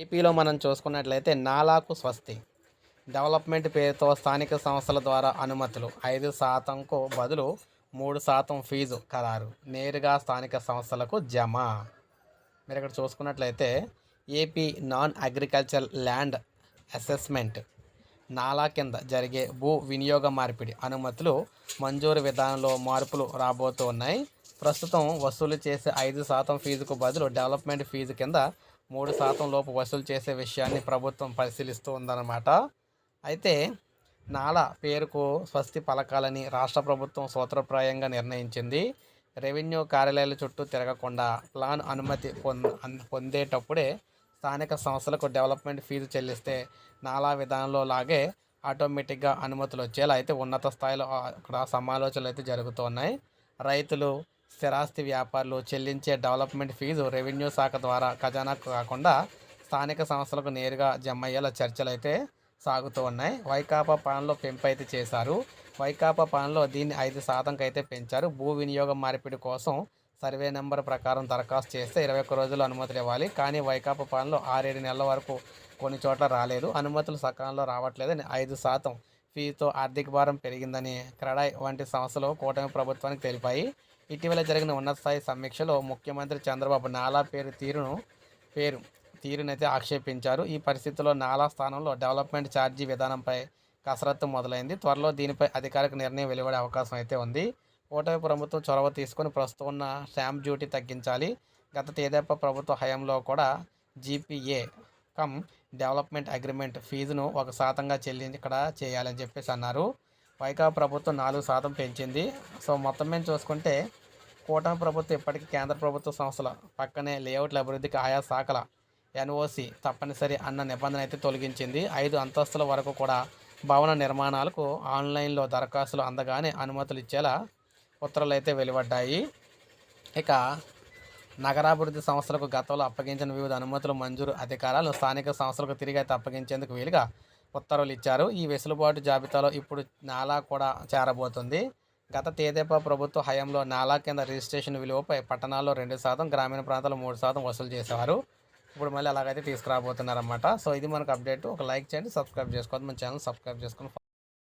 ఏపీలో మనం చూసుకున్నట్లయితే నాలాకు స్వస్తి. డెవలప్మెంట్ పేరుతో స్థానిక సంస్థల ద్వారా అనుమతులు. ఐదు శాతంకు బదులు మూడు శాతం ఫీజు ఖరారు నేరుగా స్థానిక సంస్థలకు జమ. మీరు ఇక్కడ చూసుకున్నట్లయితే AP non agriculture land assessment NALA కింద జరిగే భూ వినియోగ మార్పిడి అనుమతులు మంజూరు విధానంలో మార్పులు రాబోతున్నాయి. ప్రస్తుతం వసూలు చేసే ఐదు శాతం ఫీజుకు బదులు డెవలప్మెంట్ ఫీజు కింద మూడు శాతం లోపు వసూలు చేసే విషయాన్ని ప్రభుత్వం పరిశీలిస్తూ ఉందన్నమాట. అయితే నాలా పేరుకు స్వస్తి పలకాలని రాష్ట్ర ప్రభుత్వం సూత్రప్రాయంగా నిర్ణయించింది. రెవెన్యూ కార్యాలయాల చుట్టూ తిరగకుండా ప్లాన్ అనుమతి పొంద పొందేటప్పుడే స్థానిక సంస్థలకు డెవలప్మెంట్ ఫీజు చెల్లిస్తే నాలా విధానంలో లాగే ఆటోమేటిక్గా అనుమతులు వచ్చేలా అయితే ఉన్నత స్థాయిలో అక్కడ సమాలోచనలు అయితే జరుగుతున్నాయి రైతులు స్థిరాస్తి వ్యాపారులు చెల్లించే డెవలప్మెంట్ ఫీజు రెవెన్యూ శాఖ ద్వారా ఖజానాకు కాకుండా స్థానిక సంస్థలకు నేరుగా జమ అయ్యేలా చర్చలు అయితే సాగుతూ ఉన్నాయి. వైకాపా పాలనలో పెంపు అయితే చేశారు. వైకాపా పాలనలో దీన్ని ఐదు శాతంకి అయితే పెంచారు. భూ వినియోగం మార్పిడి కోసం సర్వే నెంబర్ ప్రకారం దరఖాస్తు చేస్తే ఇరవై ఒక్క రోజులు అనుమతులు ఇవ్వాలి. కానీ వైకాపా పాలనలో ఆరేడు నెలల వరకు కొన్ని చోట్ల రాలేదు. అనుమతులు సకాలంలో రావట్లేదని ఐదు శాతం ఫీజుతో ఆర్థిక భారం పెరిగిందని క్రడాయ్ వంటి సంస్థలు కూటమి ప్రభుత్వానికి తెలిపాయి. ఇటీవల జరిగిన ఉన్నత స్థాయి సమీక్షలో ముఖ్యమంత్రి చంద్రబాబు నాలా పేరు తీరును పేరు తీరునైతే ఆక్షేపించారు. ఈ పరిస్థితుల్లో నాలా స్థానంలో డెవలప్మెంట్ ఛార్జీ విధానంపై కసరత్తు మొదలైంది. త్వరలో దీనిపై అధికారిక నిర్ణయం వెలువడే అవకాశం అయితే ఉంది. ఓటమి ప్రభుత్వం చొరవ తీసుకొని ప్రస్తుతం ఉన్న స్టాంప్ డ్యూటీ తగ్గించాలి. గత తేదేపా ప్రభుత్వ హయాంలో కూడా జీపీఏ కమ్ డెవలప్మెంట్ అగ్రిమెంట్ ఫీజును ఒక శాతంగా చెల్లించి ఇక్కడ చేయాలని చెప్పేసి అన్నారు. వైకా ప్రభుత్వం నాలుగు శాతం పెంచింది. సో మొత్తం మీద చూసుకుంటే కూటమి ప్రభుత్వం ఇప్పటికీ కేంద్ర ప్రభుత్వ సంస్థల పక్కనే లేఅవుట్ల అభివృద్ధికి ఆయా శాఖల ఎన్ఓసి తప్పనిసరి అన్న నిబంధన అయితే తొలగించింది. ఐదు అంతస్తుల వరకు కూడా భవన నిర్మాణాలకు ఆన్లైన్లో దరఖాస్తులు అందగానే అనుమతులు ఇచ్చేలా ఉత్తర్వులు అయితే వెలువడ్డాయి. ఇక నగరాభివృద్ధి సంస్థలకు గతంలో అప్పగించిన వివిధ అనుమతులు మంజూరు అధికారాలు స్థానిక సంస్థలకు తిరిగి అయితే అప్పగించేందుకు వీలుగా ఉత్తర్వులు ఇచ్చారు. ఈ వెసులుబాటు జాబితాలో ఇప్పుడు నాలా కూడా చేరబోతుంది. గత తేదేపా ప్రభుత్వ హయాంలో నాలా కింద రిజిస్ట్రేషన్ విలువపై పట్టణాల్లో రెండు శాతం గ్రామీణ ప్రాంతాల్లో మూడు శాతం వసూలు చేసేవారు. ఇప్పుడు మళ్ళీ అలాగైతే తీసుకురాబోతున్నారన్నమాట. సో ఇది మనకు అప్డేట్. ఒక లైక్ చేయండి సబ్స్క్రైబ్ చేసుకోవద్దు. మన ఛానల్ సబ్స్క్రైబ్ చేసుకొని